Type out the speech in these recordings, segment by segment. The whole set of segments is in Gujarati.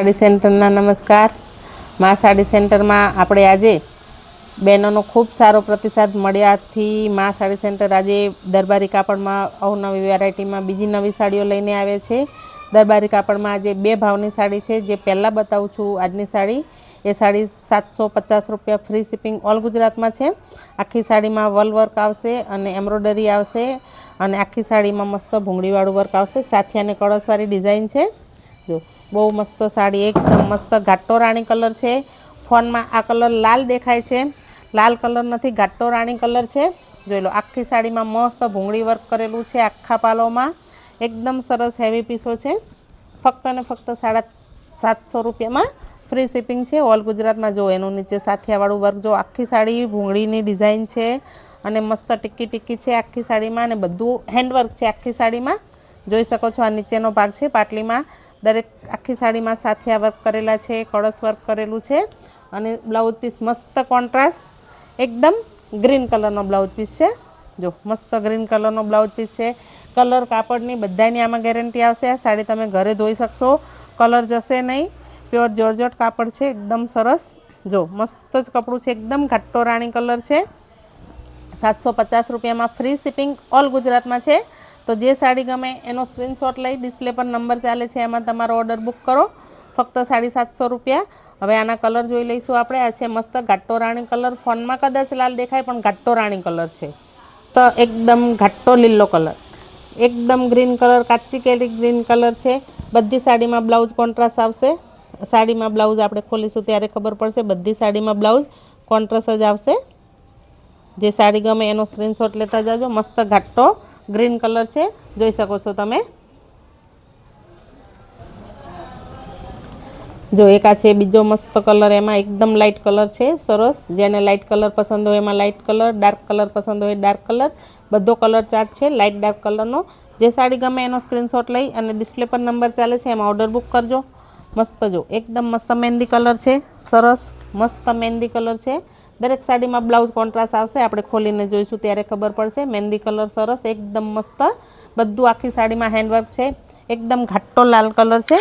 સાડી સેન્ટરના નમસ્કાર. મા સાડી સેન્ટરમાં આપણે આજે બહેનોનો ખૂબ સારો પ્રતિસાદ મળ્યાથી મા સાડી સેન્ટર આજે દરબારી કાપડમાં અવનવી વેરાયટીમાં બીજી નવી સાડીઓ લઈને આવે છે. દરબારી કાપડમાં આજે બે ભાવની સાડી છે. જે પહેલાં બતાવું છું, આજની સાડી એ સાડી સાતસો પચાસ રૂપિયા ફ્રી શિપિંગ ઓલ ગુજરાતમાં છે. આખી સાડીમાં વલ વર્ક આવશે અને એમ્બ્રોડરી આવશે અને આખી સાડીમાં મસ્ત ભૂંગળીવાળું વર્ક આવશે. સાથે અને કળશવાળી ડિઝાઇન છે. જો બહુ મસ્ત સાડી, એકદમ મસ્ત ઘાટો રાણી કલર છે. ફોનમાં આ કલર લાલ દેખાય છે. લાલ કલર નથી, ઘાટો રાણી કલર છે. જોઈ લો, આખી સાડીમાં મસ્ત ભૂંગળી વર્ક કરેલું છે આખા પાલોમાં. એકદમ સરસ હેવી પીસો છે. ફક્ત ને ફક્ત સાડા સાતસો રૂપિયામાં ફ્રી શિપિંગ છે. ઓલ ગુજરાતમાં જો એનું નીચે સાથિયાવાળું વર્ક જો, આખી સાડી ભૂંગળીની ડિઝાઇન છે અને મસ્ત ટીકી ટીકી છે આખી સાડીમાં અને બધું હેન્ડવર્ક છે આખી સાડીમાં. જોઈ શકો છો આ નીચેનો ભાગ છે પાટલીમાં. દરેક આખી સાડીમાં સાથિયા વર્ક કરેલા છે, કળશ વર્ક કરેલું છે અને બ્લાઉઝ પીસ મસ્ત કોન્ટ્રાસ્ટ એકદમ ગ્રીન કલરનો બ્લાઉઝ પીસ છે. જો, મસ્ત ગ્રીન કલરનો બ્લાઉઝ પીસ છે. કલર કાપડની બધાની આમાં ગેરંટી આવશે. આ સાડી તમે ઘરે ધોઈ શકશો. કલર જશે નહીં. પ્યોર જોર્જટ કાપડ છે. એકદમ સરસ. જો, મસ્ત જ કપડું છે. એકદમ ઘાટો રાણી કલર છે. સાતસો પચાસ રૂપિયામાં ફ્રી શિપિંગ ઓલ ગુજરાતમાં છે. તો જે સાડી ગમે એનો સ્ક્રીનશોટ લઈ ડિસ્પ્લે પર નંબર ચાલે છે, એમાં તમારો ઓર્ડર બુક કરો. ફક્ત સાડી સાતસો રૂપિયા. હવે આના કલર જોઈ લઈશું આપણે. આ છે મસ્ત ઘાટો રાણી કલર ફોનમાં કદાચ લાલ દેખાય, પણ ઘાટો રાણી કલર છે. તો એકદમ ઘાટો લીલો કલર એકદમ ગ્રીન કલર કાચી કેરી ગ્રીન કલર છે. બધી સાડીમાં બ્લાઉઝ કોન્ટ્રાસ્ટ આવશે. સાડીમાં બ્લાઉઝ આપણે ખોલીશું ત્યારે ખબર પડશે. બધી સાડીમાં બ્લાઉઝ કોન્ટ્રાસ્ટ જ આવશે. જે સાડી ગમે એનો સ્ક્રીનશોટ લેતા જાજો. મસ્ત ઘાટો ગ્રીન કલર છે. જોઈ શકો છો તમે. જો એક છે, બીજો મસ્ત કલર, એમાં એકદમ લાઇટ કલર છે, સરસ. જેને લાઇટ કલર પસંદ હોય એમાં લાઇટ કલર ડાર્ક કલર પસંદ હોય ડાર્ક કલર. બધો કલર ચાર્ટ છે લાઇટ ડાર્ક કલરનો. જે સાડી ગમે એનો સ્ક્રીનશોટ લઈ અને ડિસ્પ્લે પર નંબર ચાલે છે, એમાં ઓર્ડર બુક કરજો. મસ્ત જો, એકદમ મસ્ત મહેંદી કલર છે, સરસ મસ્ત મહેંદી કલર છે. દરેક સાડીમાં બ્લાઉઝ કોન્ટ્રાસ્ટ આવશે, આપણે ખોલીને જોઈશું ત્યારે ખબર પડશે. મહેંદી કલર સરસ, એકદમ મસ્ત. બધું આખી સાડીમાં હેન્ડવર્ક છે. એકદમ ઘાટો લાલ કલર છે.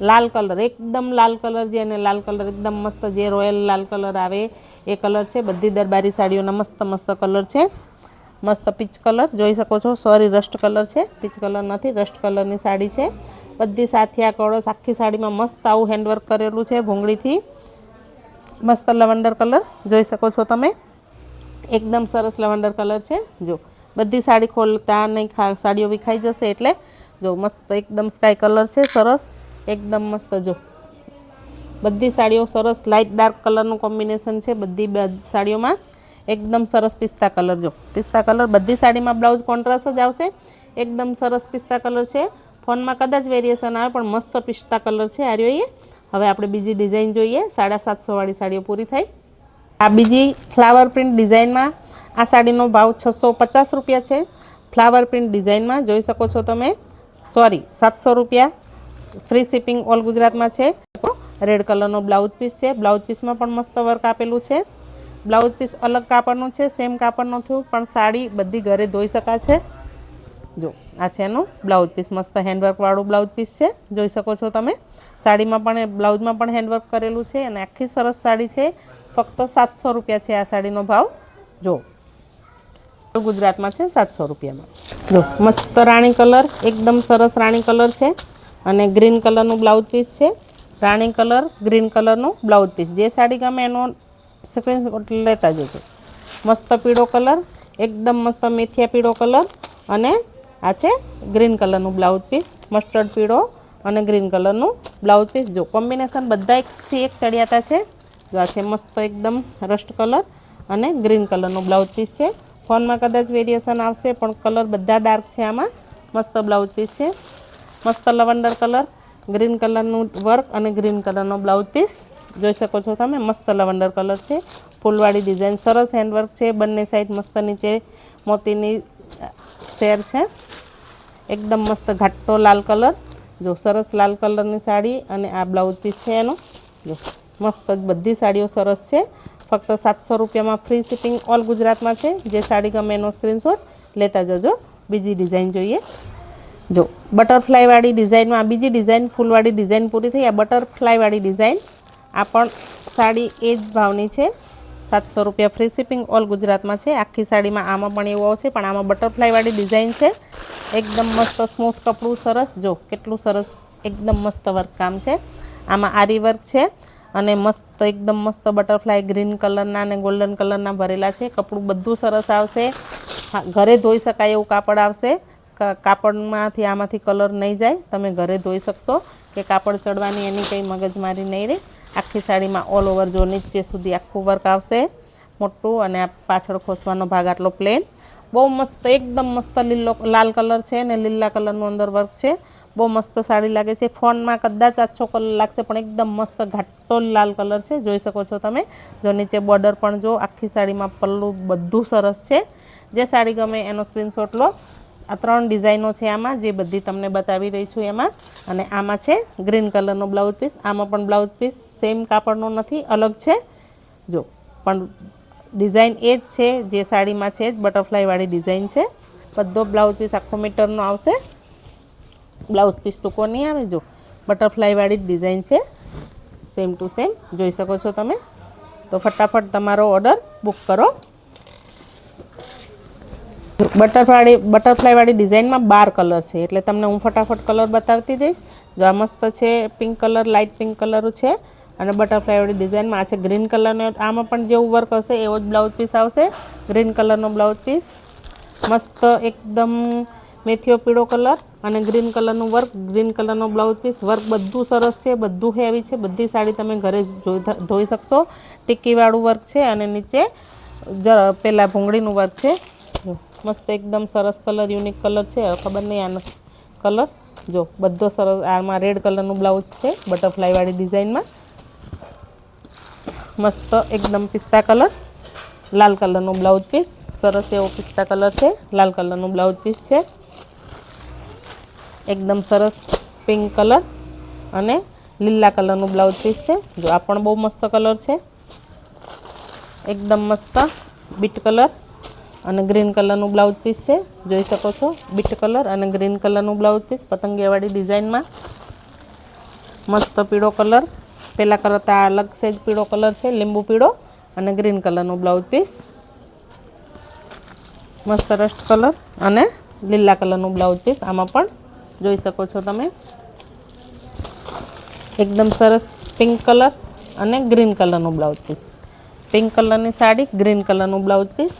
લાલ કલર, એકદમ લાલ કલર જે અને લાલ કલર એકદમ મસ્ત, જે રોયલ લાલ કલર આવે એ કલર છે. બધી દરબારી સાડીઓના મસ્ત મસ્ત કલર છે. મસ્ત પીચ કલર. જોઈ શકો છો, સોરી, રસ્ટ કલર છે. પીચ કલર નથી, રસ્ટ કલરની સાડી છે. બધી સાથિયા કળશ આખી સાડીમાં મસ્ત આવું હેન્ડવર્ક કરેલું છે ભૂંગળીથી. મસ્ત લવંડર કલર. જોઈ શકો છો તમે. એકદમ સરસ લવંડર કલર છે. જો, બધી સાડી ખોલતા નહીં, ખા, સાડીઓ વિખાઈ જશે એટલે જો, મસ્ત એકદમ સ્કાય કલર છે, સરસ. એકદમ મસ્ત, જો. બધી સાડીઓ સરસ લાઇટ ડાર્ક કલરનું કોમ્બિનેશન છે બધી સાડીઓમાં. એકદમ સરસ પિસ્તા કલર જો. પિસ્તા કલર બધી સાડીમાં બ્લાઉઝ કોન્ટ્રાસ્ટ જ આવશે. એકદમ સરસ પિસ્તા કલર છે. ફોનમાં કદાચ વેરિએશન આવે, પણ મસ્ત પિસ્તા કલર છે આ રહ્યો હવે આપણે બીજી ડિઝાઇન જોઈએ. સાડા સાતસોવાળી સાડીઓ પૂરી થઈ. આ બીજી ફ્લાવર પ્રિન્ટ ડિઝાઇનમાં આ સાડીનો ભાવ છસો પચાસ રૂપિયા છે. ફ્લાવર પ્રિન્ટ ડિઝાઇનમાં જોઈ શકો છો તમે. સોરી, સાતસો રૂપિયા. ફ્રી શિપિંગ ઓલ ગુજરાતમાં છે. રેડ કલરનો બ્લાઉઝ પીસ છે. બ્લાઉઝ પીસમાં પણ મસ્ત વર્ક આપેલું છે. બ્લાઉઝ પીસ અલગ કાપડનું છે સેમ કાપડનું થયું, પણ સાડી બધી ઘરે ધોઈ શકાશે. જો, આ છે એનું બ્લાઉઝ પીસ, મસ્ત હેન્ડવર્કવાળું બ્લાઉઝ પીસ છે, જોઈ શકો છો તમે. સાડીમાં પણ બ્લાઉઝમાં પણ હેન્ડવર્ક કરેલું છે અને આખી સરસ સાડી છે. ફક્ત સાતસો રૂપિયા છે આ સાડીનો ભાવ. જો, ગુજરાતમાં છે સાતસો રૂપિયામાં. જો, મસ્ત રાણી કલર, એકદમ સરસ રાણી કલર છે અને ગ્રીન કલરનું બ્લાઉઝ પીસ છે. રાણી કલર, ગ્રીન કલરનું બ્લાઉઝ પીસ. જે સાડી ગમે એનો સ્ક્રીનશોટ લેતા જજો. મસ્ત પીળો કલર, એકદમ મસ્ત મેથિયા પીળો કલર અને આ છે ગ્રીન કલરનું બ્લાઉઝ પીસ મસ્ટર્ડ પીળો અને ગ્રીન કલરનું બ્લાઉઝ પીસ જો કોમ્બિનેશન બધા એકથી એક ચડિયાતા છે, જો આ છે મસ્ત એકદમ રસ્ટ કલર અને ગ્રીન કલરનું બ્લાઉઝ પીસ છે. ફોનમાં કદાચ વેરિએશન આવશે, પણ કલર બધા ડાર્ક છે આમાં. મસ્ત બ્લાઉઝ પીસ છે. મસ્ત લવંડર કલર. ગ્રીન કલરનું વર્ક અને ગ્રીન કલરનો બ્લાઉઝ પીસ જોઈ શકો છો તમે, મસ્ત લવંડર કલર છે. ફૂલવાળી ડિઝાઇન સરસ હેન્ડવર્ક છે. બંને સાઈડ મસ્ત નીચે મોતીની શેર છે. એકદમ મસ્ત ઘાટો લાલ કલર જો સરસ લાલ કલરની સાડી અને આ બ્લાઉઝ પીસ છે એનો. જો, મસ્ત જ બધી સાડીઓ સરસ છે. ફક્ત સાતસો રૂપિયામાં ફ્રી શિપિંગ ઓલ ગુજરાતમાં છે. જે સાડી ગમે એનો સ્ક્રીનશોટ લેતા જજો. બીજી ડિઝાઇન જોઈએ. જો બટરફ્લાયવાળી ડિઝાઇનમાં બીજી ડિઝાઇન ફૂલવાળી ડિઝાઇન પૂરી થઈ, આ બટરફ્લાયવાળી ડિઝાઇન આ પણ સાડી એ જ ભાવની છે. સાતસો રૂપિયા ફ્રી શિપિંગ ઓલ ગુજરાતમાં છે. આખી સાડીમાં આમાં પણ એવું આવશે, પણ આમાં બટરફ્લાયવાળી ડિઝાઇન છે. એકદમ મસ્ત સ્મૂથ કપડું, સરસ. જો, કેટલું સરસ, એકદમ મસ્ત વર્ક કામ છે. આમાં આરી વર્ક છે અને મસ્ત, એકદમ મસ્ત બટરફ્લાય ગ્રીન કલરના અને ગોલ્ડન કલરના ભરેલા છે. કપડું બધું સરસ આવશે. ઘરે ધોઈ શકાય એવું કાપડ આવશે. કાપડમાંથી આમાંથી કલર નહીં જાય, તમે ઘરે ધોઈ શકશો કે કાપડ ચડવાની એની કંઈ મગજમારી નહીં રહે. આખી સાડીમાં ઓલ ઓવર જો નીચે સુધી આખું વર્ક આવશે, મોટું અને આ પાછળ ખોસવાનો ભાગ આટલો પ્લેન બહુ મસ્ત, એકદમ મસ્ત લીલો, લાલ કલર છે ને લીલા કલરનું અંદર વર્ક છે. બહુ મસ્ત સાડી લાગે છે. ફોનમાં કદાચ આછો કલર લાગશે, પણ એકદમ મસ્ત ઘાટો લાલ કલર છે. જોઈ શકો છો તમે. જો નીચે બોર્ડર પણ જો, આખી સાડીમાં પલ્લું બધું સરસ છે. જે સાડી ગમે એનો સ્ક્રીનશોટ લો. આ ત્રણ ડિઝાઇનો છે આમાં, જે બધી તમને બતાવી રહી છું એમાં. અને આમાં છે ગ્રીન કલરનો બ્લાઉઝ પીસ. આમાં પણ બ્લાઉઝ પીસ સેમ કાપડનો નથી, અલગ છે. જો, પણ ડિઝાઇન એ જ છે, જે સાડીમાં છે જ, બટરફ્લાયવાળી ડિઝાઇન છે. બધો બ્લાઉઝ પીસ આખો મીટરનો આવશે. બ્લાઉઝ પીસ ટૂંકો નહીં આવે, જો. બટરફ્લાયવાળી જ ડિઝાઇન છે. સેમ ટુ સેમ, જોઈ શકો છો તમે. તો ફટાફટ તમારો ઓર્ડર બુક કરો. બટરફ્લાય બટરફ્લાયવાળી ડિઝાઇનમાં બાર કલર છે. એટલે તમને હું ફટાફટ કલર બતાવતી જઈશ. જો આ મસ્ત છે, pink colour light pink colour છે. અને બટરફ્લાયવાળી ડિઝાઇનમાં આ છે ગ્રીન કલરનો, આમાં પણ જેવું વર્ક હશે એવો જ બ્લાઉઝ પીસ આવશે. ગ્રીન કલરનો બ્લાઉઝ પીસ. મસ્ત એકદમ મેથીઓ પીળો કલર અને ગ્રીન કલરનું વર્ક, ગ્રીન કલરનો બ્લાઉઝ પીસ. વર્ક બધું સરસ છે, બધું હેવી છે, બધી સાડી તમે ઘરે ધોઈ શકશો. ટીકીવાળું વર્ક છે અને નીચે જ, પેલા ભૂંગળીનું વર્ક છે. મસ્ત એકદમ સરસ કલર, યુનિક કલર છે. હવે ખબર નહીં આનો કલર. જો, બધો સરસ, આમાં રેડ કલરનું બ્લાઉઝ છે, બટરફ્લાયવાળી ડિઝાઇનમાં. મસ્ત એકદમ પિસ્તા કલર. લાલ કલરનું બ્લાઉઝ પીસ. સરસ એવો પિસ્તા કલર છે. લાલ કલરનું બ્લાઉઝ પીસ છે. એકદમ સરસ પિંક કલર અને લીલા કલરનું બ્લાઉઝ પીસ છે. જો, આ પણ બહુ મસ્ત કલર છે. એકદમ મસ્ત બીટ કલર. અને ગ્રીન કલરનું બ્લાઉઝ પીસ છે. જોઈ શકો છો, બીટ કલર અને ગ્રીન કલરનું બ્લાઉઝ પીસ, પતંગિયાવાળી ડિઝાઇનમાં. મસ્ત પીળો કલર. પહેલાં કરતાં અલગ સેજ પીળો કલર છે, લીંબુ પીળો અને ગ્રીન કલરનું બ્લાઉઝ પીસ. મસ્ત રસ્ટ કલર અને લીલા કલરનું બ્લાઉઝ પીસ. આમાં પણ જોઈ શકો છો તમે. એકદમ સરસ પિંક કલર અને ગ્રીન કલરનું બ્લાઉઝ પીસ. પિંક કલરની સાડી, ગ્રીન કલરનું બ્લાઉઝ પીસ.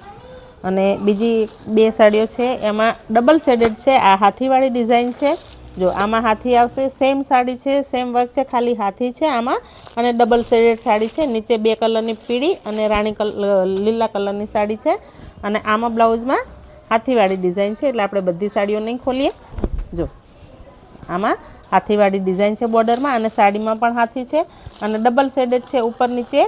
અને બીજી બે સાડીઓ છે, એમાં ડબલ શેડેડ છે, આ હાથીવાળી ડિઝાઇન છે. જો આમાં હાથી આવશે સેમ સાડી છે સેમ વર્ક છે, ખાલી હાથી છે આમાં અને ડબલ શેડેડ સાડી છે. નીચે બે કલરની પીળી અને રાણી કલર લીલા કલરની સાડી છે અને આમાં બ્લાઉઝમાં હાથીવાળી ડિઝાઇન છે. એટલે આપણે બધી સાડીઓ નહીં ખોલીએ. જો, આમાં હાથીવાળી ડિઝાઇન છે બોર્ડરમાં અને સાડીમાં પણ હાથી છે અને ડબલ શેડેડ છે, ઉપર નીચે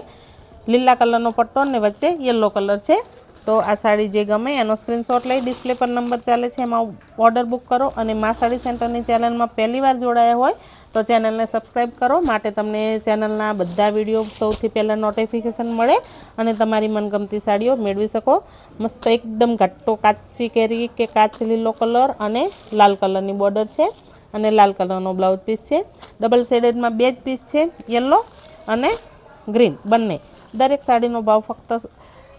લીલા કલરનો પટ્ટો ને વચ્ચે યલો કલર છે. તો આ સાડી જે ગમે એનો સ્ક્રીનશોટ લઈ ડિસ્પ્લે પર નંબર ચાલે છે, એમાં ઓર્ડર બુક કરો અને મા સાડી સેન્ટરની ચેનલમાં પહેલી વાર જોડાયા હોય તો ચેનલને સબસ્ક્રાઈબ કરો. માટે તમને ચેનલના બધા વીડિયો સૌથી પહેલાં નોટિફિકેશન મળે અને તમારી મનગમતી સાડીઓ મેળવી શકો. મસ્ત એકદમ ઘટ્ટો કાચી કેરી કે કાચ લીલો કલર અને લાલ કલરની બોર્ડર છે અને લાલ કલરનો બ્લાઉઝ પીસ છે. ડબલ શેડેડમાં બે જ પીસ છે યલો અને ગ્રીન બંને. દરેક સાડીનો ભાવ ફક્ત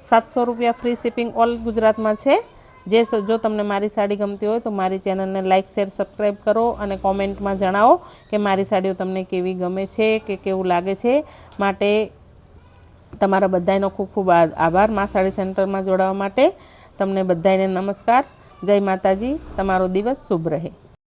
સાતસો રૂપિયા ફ્રી શિપિંગ ઓલ ગુજરાતમાં છે. જે જો તમને મારી સાડી ગમતી હોય તો મારી ચેનલને લાઇક શેર સબસ્ક્રાઈબ કરો અને કોમેન્ટમાં જણાવો કે મારી સાડીઓ તમને કેવી ગમે છે કે કેવું લાગે છે. માટે તમારા બધાનો ખૂબ ખૂબ આભાર મા સાડી સેન્ટરમાં જોડાવા માટે. તમને બધાને નમસ્કાર. જય માતાજી. તમારો દિવસ શુભ રહે.